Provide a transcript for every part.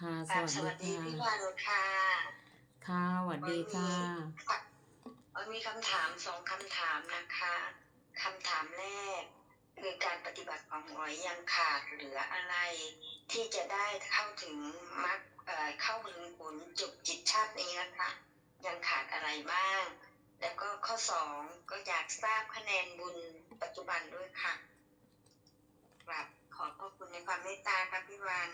ค่ะสค่ะวัสสดีวัสดีค่ะพี่วันค่ะค่ะสวัสวัดีนค่ะนี้ค่ะ วันมีคำถามสองคำถามนะคะคำถามแรก คือการปฏิบัติของหอยยังขาดเหลืออะไร ที่จะได้เข้าถึงมรรคเอ่อเข้าถึงผลจบจิตชาตินี้นะคะ ยังขาดอะไรบ้าง แล้วก็ข้อสองก็อยากทราบคะแนนบุญปัจจุบันด้วยค่ะครับขอบพระคุณในความเมตตาครับพี่วัน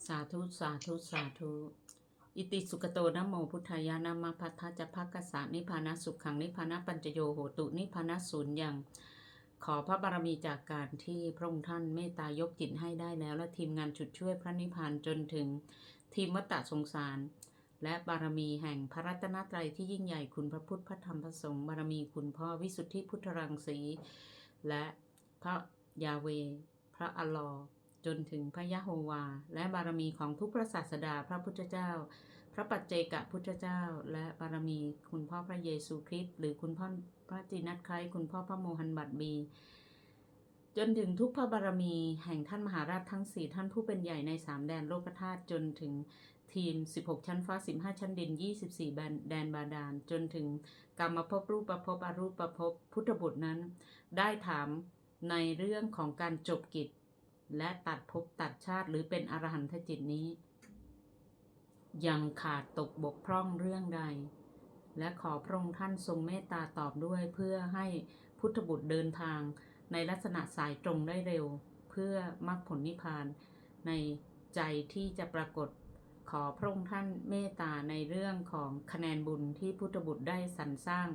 สาธุสาธุสาธุ อิติสุกโตนะโมพุทธายานามาพัทธจะพักกษานิพพานะสุขขังนิพพานะปัญจโยโหตุนิพพานะศูนย์ยังขอพระบารมีจากการที่พระองค์ท่านเมตตายกจิตให้ได้แล้ว และทีมงานฉุดช่วยพระนิพพานจนถึงทีมวัตตะสงสาร และบารมีแห่งพระรัตนตรัยที่ยิ่งใหญ่คุณพระพุทธพระธรรมพระสงฆ์บารมีคุณพ่อวิสุทธิพุทธรังสี และพระยาเว พระอลอ จนถึงพระยะโฮวา และบารมีของทุกพระศาสดาพระพุทธเจ้า พระปัจเจกพุทธเจ้า และบารมีคุณพ่อพระเยซูคริสต์หรือคุณพ่อพระจีนัทไครคุณพ่อพระโมหันบัตบี จนถึงทุกพระบารมีแห่งท่านมหาราชทั้งสี่ท่านผู้เป็นใหญ่ในสามแดนโลกธาตุจนถึงทีม 16 ชั้นฟ้า 15 ชั้นดิน 24 แดนแดนบาดาล จนถึงกรรมภพรูปประภพอรูปประภพพุทธบุตรนั้น ได้ถามในเรื่องของการจบกิจ และตัดภพตัดชาติหรือเป็นอรหันตจิตนี้ ยังขาดตกบกพร่องเรื่องใด และขอพระองค์ท่านทรงเมตตาตอบด้วยเพื่อให้พุทธบุตรเดินทาง ในลักษณะสายตรงได้เร็ว เพื่อมรรคผลนิพพาน ในใจที่จะปรากฏขอพระองค์ท่านเมตตาในเรื่องของคะแนนบุญที่พุทธบุตรได้สรรสร้าง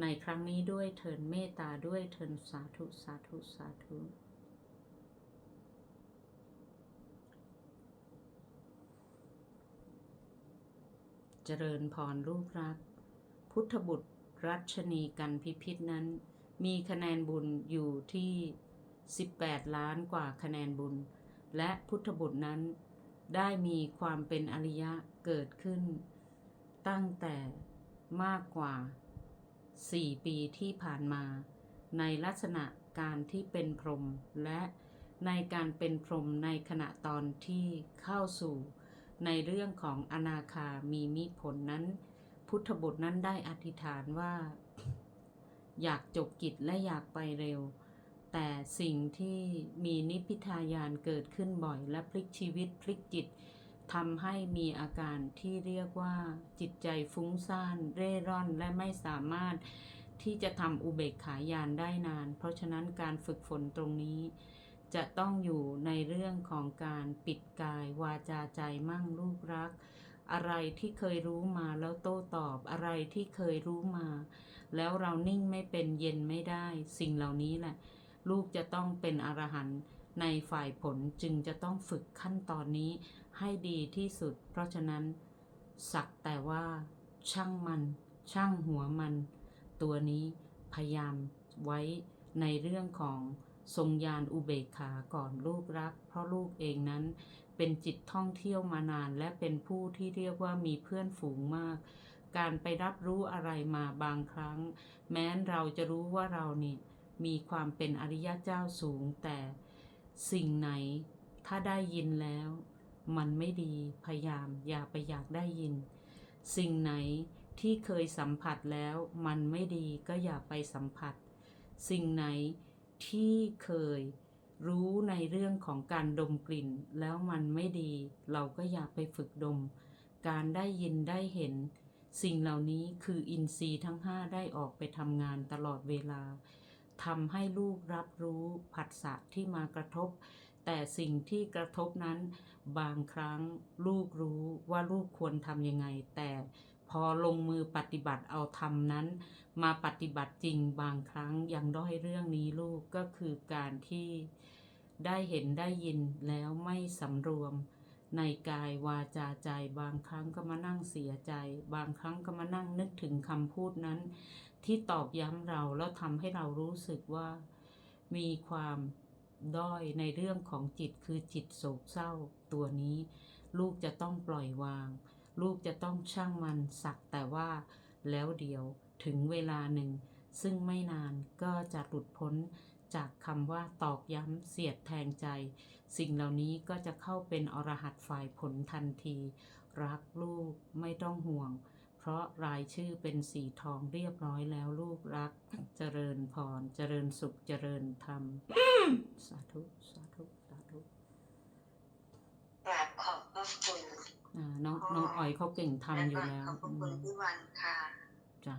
ในครั้งนี้ด้วยเทินเมตตาด้วยเทินสาธุสาธุสาธุ เจริญพรลูกรัก พุทธบุตรรัชนีกันพิพิธนั้น มีคะแนนบุญอยู่ที่ 18 ล้านกว่าคะแนนบุญ และพุทธบุตรนั้น ได้มีความเป็นอริยะเกิดขึ้น ตั้งแต่มากกว่า 4 ปีที่ผ่านมา ในลักษณะการที่เป็นพรหมและในการเป็นพรหมในขณะตอนที่เข้าสู่ ในเรื่องของอนาคามีมิผลนั้น พุทธบุตรนั้นได้อธิษฐานว่า อยากจบกิจและอยากไปเร็ว แต่สิ่งที่มีนิพพิทายานเกิดขึ้นบ่อยและพลิกชีวิตพลิกจิตทำให้มีอาการที่เรียกว่า จิตใจฟุ้งซ่านเร่ร่อนและไม่สามารถที่จะทำอุเบกขายานได้นาน เพราะฉะนั้นการฝึกฝนตรงนี้ จะต้องอยู่ในเรื่องของการปิดกายวาจาใจมั่งลูกรัก อะไรที่เคยรู้มาแล้วโต้ตอบอะไรที่เคยรู้มา แล้วเรานิ่งไม่เป็นเย็นไม่ได้ สิ่งเหล่านี้แหละ ลูกจะต้องเป็นอรหันต์ในฝ่ายผลจึงจะต้องฝึกขั้นตอนนี้ให้ดีที่สุด เพราะฉะนั้น สักแต่ว่า ช่างมัน ช่างหัวมัน ตัวนี้พยายามไว้ในเรื่องของ ทรงยานอุเบกขาก่อนลูกรัก เพราะลูกเองนั้นเป็นจิตท่องเที่ยวมานานและเป็นผู้ที่เรียกว่ามีเพื่อนฝูงมาก การไปรับรู้อะไรมาบางครั้ง แม้นเราจะรู้ว่าเราเนี่ยมีความเป็นอริยะเจ้าสูงแต่สิ่งไหนถ้าได้ยินแล้ว มันไม่ดีพยายามอย่าไปอยากได้ยิน สิ่งไหนที่เคยสัมผัสแล้ว มันไม่ดีก็อย่าไปสัมผัส สิ่งไหน ที่เคยรู้ในเรื่องของการดมกลิ่น แล้วมันไม่ดี เราก็อย่าไปฝึกดม การได้ยินได้เห็น สิ่งเหล่านี้คืออินทรีย์ทั้งห้าได้ออกไปทำงานตลอดเวลาทำให้ลูกรับรู้ผัสสะที่มากระทบ แต่สิ่งที่กระทบนั้น บางครั้งลูกรู้ว่าลูกควรทำยังไง แต่ พอลงมือปฏิบัติเอาทำนั้น มาปฏิบัติจริงบางครั้งยังด้อยเรื่องนี้ลูกก็คือการที่ได้เห็นได้ยินแล้วไม่สำรวมในกายวาจาใจ บางครั้งก็มานั่งเสียใจ บางครั้งก็มานั่งนึกถึงคำพูดนั้น ที่ตอกย้ำเราแล้วทำให้เรารู้สึกว่า มีความด้อยในเรื่องของจิตคือจิตโศกเศร้าตัวนี้ ลูกจะต้องปล่อยวาง ลูกจะต้องช่างมันสักแต่ว่าแล้วเดียวถึงเวลาหนึ่ง ซึ่งไม่นานก็จะหลุดพ้นจากคำว่าตอกย้ำเสียดแทงใจ สิ่งเหล่านี้ก็จะเข้าเป็นอรหัตฝ่ายผลทันที รักลูกไม่ต้องห่วง เพราะรายชื่อเป็นสีทองเรียบร้อยแล้วลูกรัก เจริญพร เจริญสุขเจริญธรรม สาธุ สาธุ สาธุกราบขอบพระคุณ น้องน้องออยเขาเก่งทำอยู่แล้วขอบพระอืคุณมพี่วันค่ะจ้ะ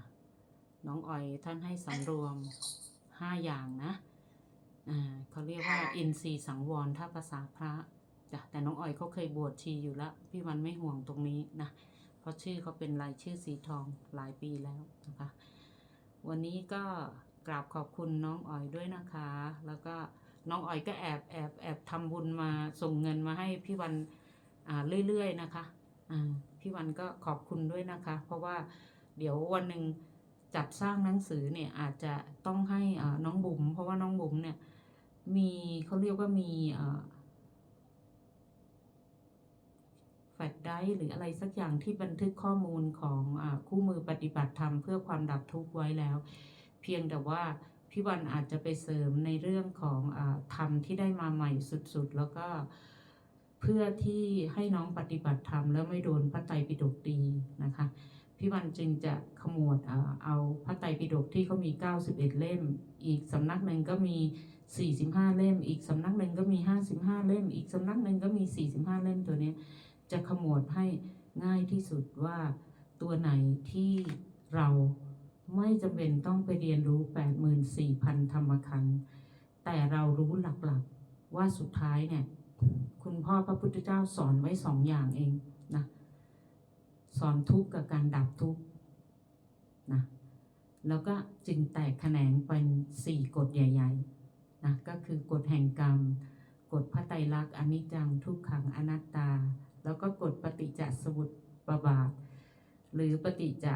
น้องออยท่านให้สำรวมห้าอย่างนะอ่าเขาเรียกว่าค่ะอินทรีย์สังวรถ้าภาษาพระจ้ะแต่น้องออยเขาเคยบวชชีอยู่แล้ว พี่วันไม่ห่วงตรงนี้นะ เพราะชื่อเขาเป็นรายชื่อสีทองหลายปีแล้วนะคะ วันนี้ก็กราบขอบคุณน้องออยด้วยนะคะ แล้วก็น้องออยก็แอบแอบแอบทำบุญมาส่งเงินมาให้พี่วันอ่า เรื่อยๆนะคะอ่าพี่วันก็ขอบคุณด้วยนะคะ เพราะว่าเดี๋ยววันหนึ่งจัดสร้างหนังสือเนี่ยอาจจะต้องให้อ่าน้องบุ๋มเพราะว่าน้องบุ๋มเนี่ยมีเขาเรียกว่ามีอ่าแฟลชไดร์หรืออะไรสักอย่างที่บันทึกข้อมูลของอาคู่มือปฏิบัติธรรมเพื่อความดับทุกข์ไว้แล้ว เพียงแต่ว่าพี่วันอาจจะไปเสริมในเรื่องของอาธรรมที่ได้มาใหม่สุดๆ แล้วก็ เพื่อที่ให้น้องปฏิบัติธรรมแล้วไม่โดนพระไตรปิฎกตีนะคะพี่วันจึงจะขมวดเอาพระไตรปิฎกที่เขามี 91 เล่ม อีกสำนักหนึ่งก็มี 45 เล่ม อีกสำนักหนึ่งก็มี 55 เล่ม อีกสำนักหนึ่งก็มี 45 เล่มตัวนี้จะขมวดให้ง่ายที่สุดว่าตัวไหนที่เราไม่จำเป็นต้องไปเรียนรู้ 84,000 ธรรมคันแต่เรารู้หลักๆ ว่าสุดท้ายเนี่ย คุณพ่อพระพุทธเจ้าสอนไว้สองอย่างเองนะสอนทุกข์กับการดับทุกข์นะแล้วก็จึงแตกแขนงเป็นสี่กฎใหญ่ๆนะก็คือกฎแห่งกรรม กฎพระไตรลักษณ์อนิจจังทุกขังอนัตตา แล้วก็กฎปฏิจจสมุตปบาท หรือปฏิจจ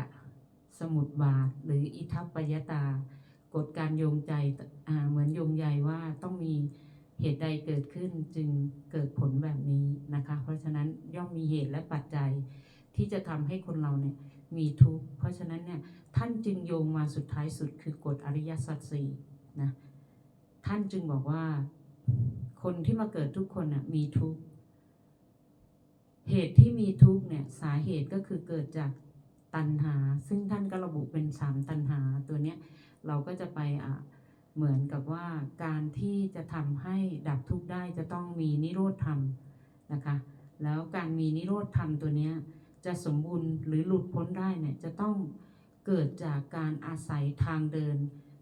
สมุปบาท หรืออิทัปปยตากฎการโยงใจเหมือนโยงใยว่าต้องมี เหตุใดเกิดขึ้นจึงเกิดผลแบบนี้นะคะ เพราะฉะนั้นย่อมมีเหตุและปัจจัยที่จะทำให้คนเราเนี่ยมีทุกข์ เพราะฉะนั้นเนี่ยท่านจึงโยงมาสุดท้ายสุดคือกฎอริยสัจสี่นะ ท่านจึงบอกว่าคนที่มาเกิดทุกคนน่ะมีทุกข์ เหตุที่มีทุกข์เนี่ยสาเหตุก็คือเกิดจากตัณหา ซึ่งท่านก็ระบุเป็นสามตัณหาตัวเนี้ยเราก็จะไปอะ เหมือนกับว่าการที่จะทำให้ดับทุกข์ได้จะต้องมีนิโรธธรรมนะคะ แล้วการมีนิโรธธรรมตัวเนี้ยจะสมบูรณ์หรือหลุดพ้นได้เนี่ยจะต้องเกิดจากการอาศัยทางเดิน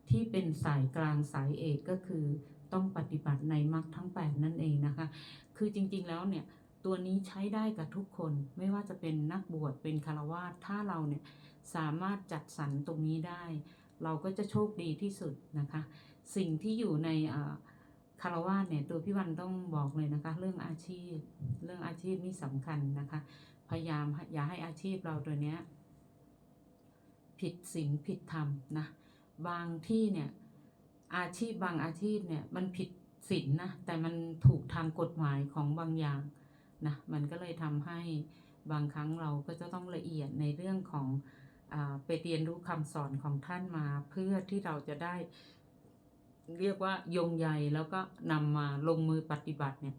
ที่เป็นสายกลางสายเอกก็คือต้องปฏิบัติในมรรคทั้ง 8 นั่นเองนะคะ คือจริงๆแล้วเนี่ยตัวนี้ใช้ได้กับทุกคนไม่ว่าจะเป็นนักบวชเป็นคารวาสถ้าเราเนี่ยสามารถจัดสรรตรงนี้ได้ เราก็จะโชคดีที่สุดนะคะ สิ่งที่อยู่ในอ่าคารวาสเนี่ยตัวพี่วันต้องบอกเลยนะคะ เรื่องอาชีพ เรื่องอาชีพนี่สำคัญนะคะ พยายามอย่าให้อาชีพเราตัวเนี้ยผิดศีลผิดธรรมนะบางที่เนี่ยอาชีพบางอาชีพเนี่ยมันผิดศีลนะแต่มันถูกทางกฎหมายของบางอย่างนะมันก็เลยทำให้บางครั้งเราก็จะต้องละเอียดในเรื่องของ ไปเรียนรู้คำสอนของท่านมาเพื่อที่เราจะได้เรียกว่ายงใยแล้วก็นำมาลงมือปฏิบัติเนี่ย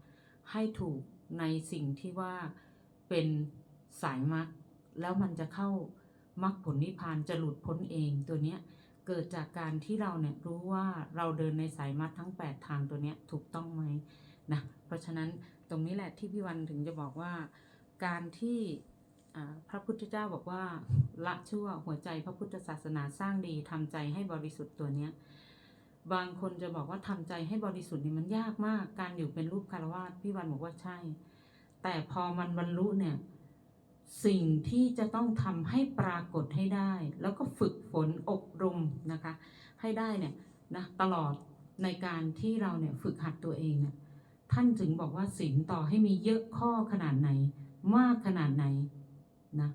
ให้ถูกในสิ่งที่ว่าเป็นสายมรรคแล้วมันจะเข้ามรรคผลนิพพานจะหลุดพ้นเองตัวเนี้ยเกิดจากการที่เราเนี่ยรู้ว่าเราเดินในสายมรรคทั้ง 8 ทางตัวเนี้ยถูกต้องไหมนะเพราะฉะนั้นตรงนี้แหละที่พี่วันถึงจะบอกว่าการที่ พระพุทธเจ้าบอกว่าละชั่วหัวใจพระพุทธศาสนาสร้างดีทำใจให้บริสุทธิ์ตัวเนี้ยบางคนจะบอกว่าทำใจให้บริสุทธิ์นี่มันยากมาก การอยู่เป็นรูปคารวาสพี่วันบอกว่าใช่ แต่พอมันบรรลุเนี่ยสิ่งที่จะต้องทำให้ปรากฏให้ได้ แล้วก็ฝึกฝนอบรมนะคะ ให้ได้เนี่ยนะตลอดในการที่เราเนี่ยฝึกหัดตัวเองเนี่ยท่านถึงบอกว่าศีลต่อให้มีเยอะข้อขนาดไหน มากขนาดไหน นะ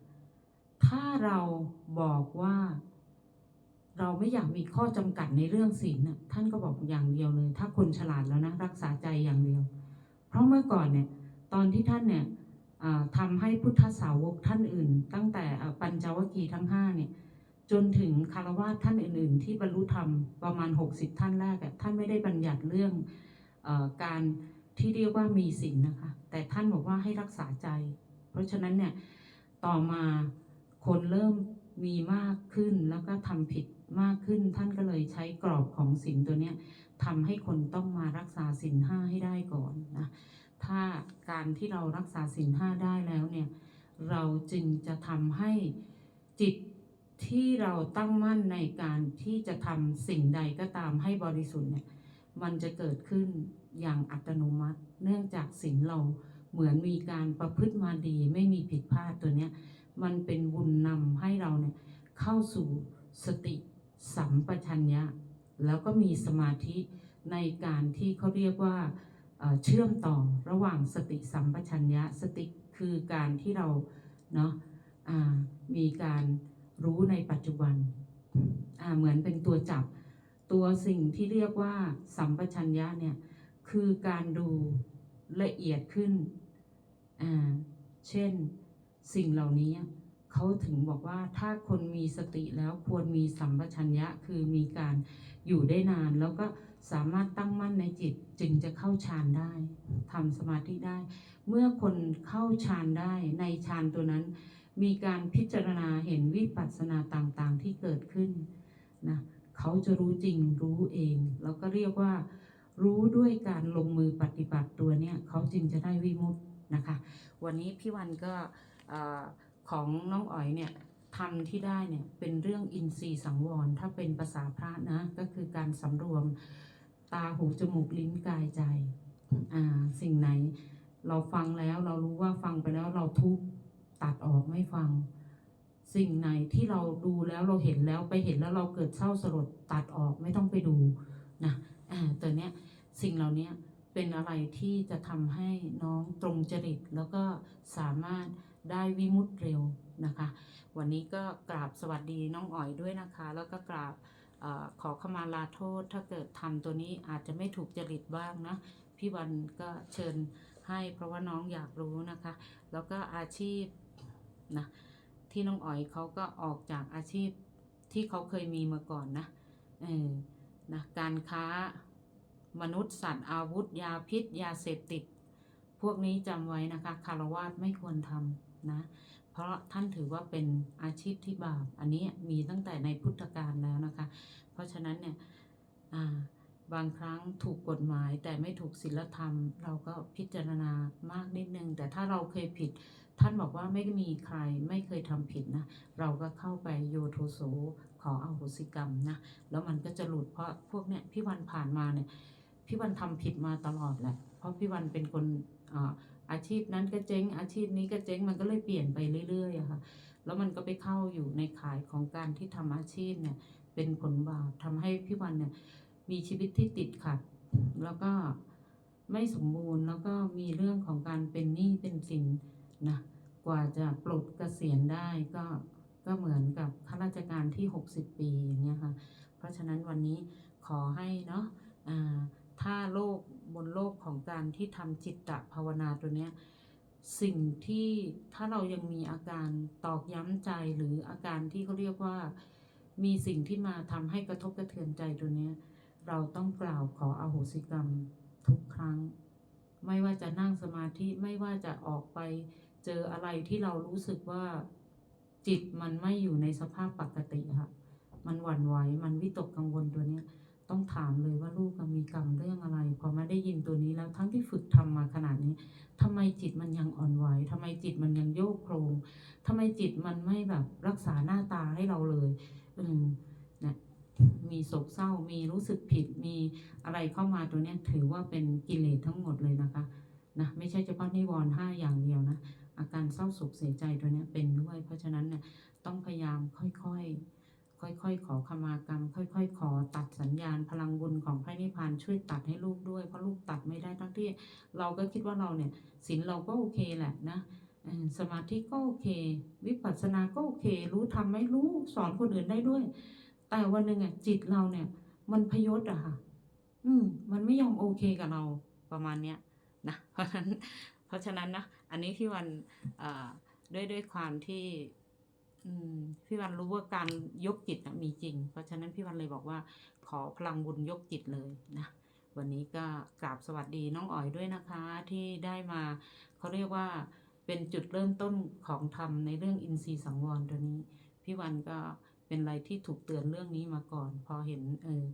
ถ้าเราบอกว่า เราไม่อยากมีข้อจำกัดในเรื่องศีลน่ะท่านก็บอกอย่างเดียวเลย ถ้าคนฉลาดแล้วนะรักษาใจอย่างเดียว เพราะเมื่อก่อนเนี่ย ตอนที่ท่านเนี่ยอ่าทำให้พุทธสาวกท่านอื่น ตั้งแต่ปัญจวัคคีย์ทั้งห้าเนี่ยจนถึงคารวะท่านอื่น ๆ ที่บรรลุธรรมประมาณ 60 ท่านแรกท่านไม่ได้บัญญัติเรื่องอการที่เรียกว่ามีศีลนะคะ แต่ท่านบอกว่าให้รักษาใจ เพราะฉะนั้นเนี่ย ต่อมาคนเริ่มมีมากขึ้นแล้วก็ทำผิดมากขึ้น ท่านก็เลยใช้กรอบของศีลตัวเนี้ยทำให้คนต้องมารักษาศีลห้าให้ได้ก่อนนะถ้าการที่เรารักษาศีลห้าได้แล้วเนี่ยเราจึงจะทำให้จิตที่เราตั้งมั่นในการที่จะทำสิ่งใดก็ตามให้บริสุทธิ์เนี่ยมันจะเกิดขึ้นอย่างอัตโนมัติ เนื่องจากศีลเรา เหมือนมีการประพฤติมาดีไม่มีผิดพลาดตัวเนี้ยมันเป็นบุญนำให้เราเนี่ยเข้าสู่สติสัมปชัญญะแล้วก็มีสมาธิในการที่เขาเรียกว่าเชื่อมต่อระหว่างสติสัมปชัญญะสติคือการที่เราเนาะมีการรู้ในปัจจุบันเหมือนเป็นตัวจับตัวสิ่งที่เรียกว่าสัมปชัญญะเนี่ยคือการดู ละเอียดขึ้น อ่า เช่น สิ่งเหล่านี้เขาถึงบอกว่าถ้าคนมีสติแล้วควรมีสัมปชัญญะคือมีการอยู่ได้นาน แล้วก็สามารถตั้งมั่นในจิตจึงจะเข้าฌานได้ทำสมาธิได้ เมื่อคนเข้าฌานได้ในฌานตัวนั้น มีการพิจารณาเห็นวิปัสสนาต่างๆที่เกิดขึ้นนะเขาจะรู้จริงรู้เอง แล้วก็เรียกว่า รู้ด้วยการลงมือปฏิบัติตัวเนี้ยเขาจึงจะได้วิมุตตินะคะ วันนี้พี่วันก็ของน้องอ๋อยเนี่ยทำที่ได้เนี่ยเป็นเรื่องอินทรีย์สังวร ถ้าเป็นภาษาพระนะก็คือการสำรวมตาหูจมูกลิ้นกายใจอ่าสิ่งไหน เราฟังแล้วเรารู้ว่าฟังไปแล้วเราทุกตัดออกไม่ฟัง สิ่งไหนที่เราดูแล้วเราเห็นแล้วไปเห็นแล้วเราเกิดเศร้าสลดตัดออกไม่ต้องไปดูนะอ่าตัวเนี้ย สิ่งเหล่านี้เป็นอะไรที่จะทำให้น้องตรงจริต แล้วก็สามารถได้วิมุติเร็วนะคะ วันนี้ก็กราบสวัสดีน้องอ๋อยด้วยนะคะ แล้วก็กราบอขอขมาลาโทษ ถ้าเกิดทำตัวนี้อาจจะไม่ถูกจริตบ้างนะ พี่วันก็เชิญให้เพราะว่าน้องอยากรู้นะคะ แล้วก็อาชีพนะที่น้องอ๋อยเขาก็ออกจากอาชีพที่เขาเคยมีมาก่อนนะเออนะการค้า มนุษย์สัตว์อาวุธ ยาพิษ ยาเสพติด พวกนี้จำไว้นะคะคารวาสไม่ควรทำนะ เพราะท่านถือว่าเป็นอาชีพที่บาป อันนี้มีตั้งแต่ในพุทธกาลแล้วนะคะ เพราะฉะนั้นเนี่ยบางครั้งถูกกฎหมายแต่ไม่ถูกศีลธรรม เราก็พิจารณามากนิดนึง แต่ถ้าเราเคยผิด ท่านบอกว่าไม่มีใครไม่เคยทำผิดนะ เราก็เข้าไปโยโทโสขออโหสิกรรมนะ แล้วมันก็จะหลุดเพราะพวกเนี้ยพี่วันผ่านมาเนี่ย พี่วันทำผิดมาตลอดแหละ เพราะพี่วันเป็นคนอาชีพนั้นก็เจ๊ง อาชีพนี้ก็เจ๊งมันก็เลยเปลี่ยนไปเรื่อยๆอะค่ะ แล้วมันก็ไปเข้าอยู่ในขายของการที่ทำอาชีพเนี่ย เป็นผลบาปทำให้พี่วันเนี่ยมีชีวิตที่ติดขัด แล้วก็ไม่สมบูรณ์แล้วก็มีเรื่องของการเป็นหนี้เป็นสินนะกว่าจะปลดเกษียณได้ก็ก็เหมือนกับข้าราชการที่ 60 ปีอย่างเงี้ยค่ะ เพราะฉะนั้นวันนี้ขอให้เนาะอ่า ถ้าโลกบนโลกของการที่ทำจิตตภาวนาตัวเนี้ยสิ่งที่ถ้าเรายังมีอาการตอกย้ำใจหรืออาการที่เขาเรียกว่า มีสิ่งที่มาทำให้กระทบกระเทือนใจตัวเนี้ยเราต้องกล่าวขออโหสิกรรมทุกครั้ง ไม่ว่าจะนั่งสมาธิไม่ว่าจะออกไปเจออะไรที่เรารู้สึกว่าจิตมันไม่อยู่ในสภาพปกติค่ะ มันหวั่นไหว มันวิตกกังวลตัวเนี้ย ต้องถามเลยว่าลูกมีกรรมเรื่องอะไร พอมาได้ยินตัวนี้แล้วทั้งที่ฝึกทำมาขนาดนี้ทำไมจิตมันยังอ่อนไหวทำไมจิตมันยังโยกโครงทำไมจิตมันไม่แบบรักษาหน้าตาให้เราเลยอืมนะมีโศกเศร้ามีรู้สึกผิดมีอะไรเข้ามาตัวเนี้ยถือว่าเป็นกิเลสทั้งหมดเลยนะคะนะไม่ใช่เฉพาะนิวรณ์ห้าอย่างเดียวนะอาการเศร้าโศกเสียใจตัวเนี้ยเป็นด้วย เพราะฉะนั้นเนี่ยต้องพยายามค่อยๆ ค่อยๆ ขอขมากรรม ค่อย ๆ ขอตัดสัญญาณพลังบุญของพระนิพพานช่วยตัดให้ลูกด้วย เพราะลูกตัดไม่ได้ทั้งที่ เราก็คิดว่าเราเนี่ยศีลเราก็โอเคแหละนะสมาธิก็โอเค วิปัสสนาก็โอเค รู้ทำไม่รู้สอนคนอื่นได้ด้วย แต่วันหนึ่งอะจิตเราเนี่ย มันพยศอะค่ะ อืม มันไม่ยอมโอเคกับเราประมาณเนี้ยนะเพราะฉะนั้น เพราะฉะนั้นนะอันนี้พี่วันอ่อด้วยด้วยความที่ อืมพี่วันรู้ว่าการยกจิตนะมีจริง เพราะฉะนั้นพี่วันเลยบอกว่า ขอพลังบุญยกจิตเลยนะวันนี้ก็กราบสวัสดีน้องอ๋อยด้วยนะคะ ที่ได้มาเขาเรียกว่าเป็นจุดเริ่มต้นของธรรมในเรื่องอินทรีย์สังวรตัวนี้ พี่วันก็เป็นอะไรที่ถูกเตือนเรื่องนี้มาก่อน พอเห็นเออ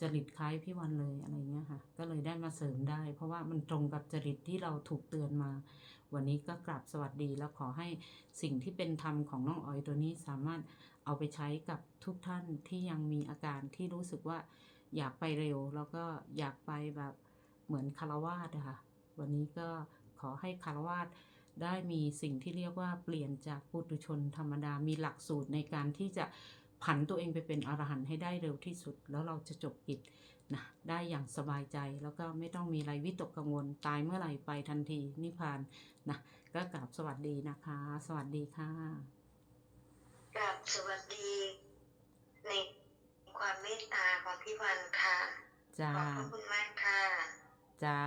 จริตคล้ายพี่วันเลยอะไรเงี้ยค่ะ ก็เลยได้มาเสริมได้ เพราะว่ามันตรงกับจริตที่เราถูกเตือนมา วันนี้ก็กราบสวัสดีแล้วขอให้สิ่งที่เป็นธรรมของน้องอ๋อยตัวนี้สามารถเอาไปใช้กับทุกท่านที่ยังมีอาการที่รู้สึกว่าอยากไปเร็ว แล้วก็อยากไปแบบเหมือนคารวาสอะค่ะวันนี้ก็ขอให้คารวาสได้มีสิ่งที่เรียกว่าเปลี่ยนจากปุถุชนธรรมดามีหลักสูตรในการที่จะ ผันตัวเองไปเป็นอรหันต์ให้ได้เร็วที่สุด แล้วเราจะจบกิจนะได้อย่างสบายใจแล้วก็ไม่ต้องมีอะไรวิตกกังวลตายเมื่อไหร่ไปทันทีนิพพานนะก็กราบสวัสดีนะคะ สวัสดีค่ะกับสวัสดีในความเมตตาของพี่วันค่ะจ้าขอบพระคุณมากค่ะจ้า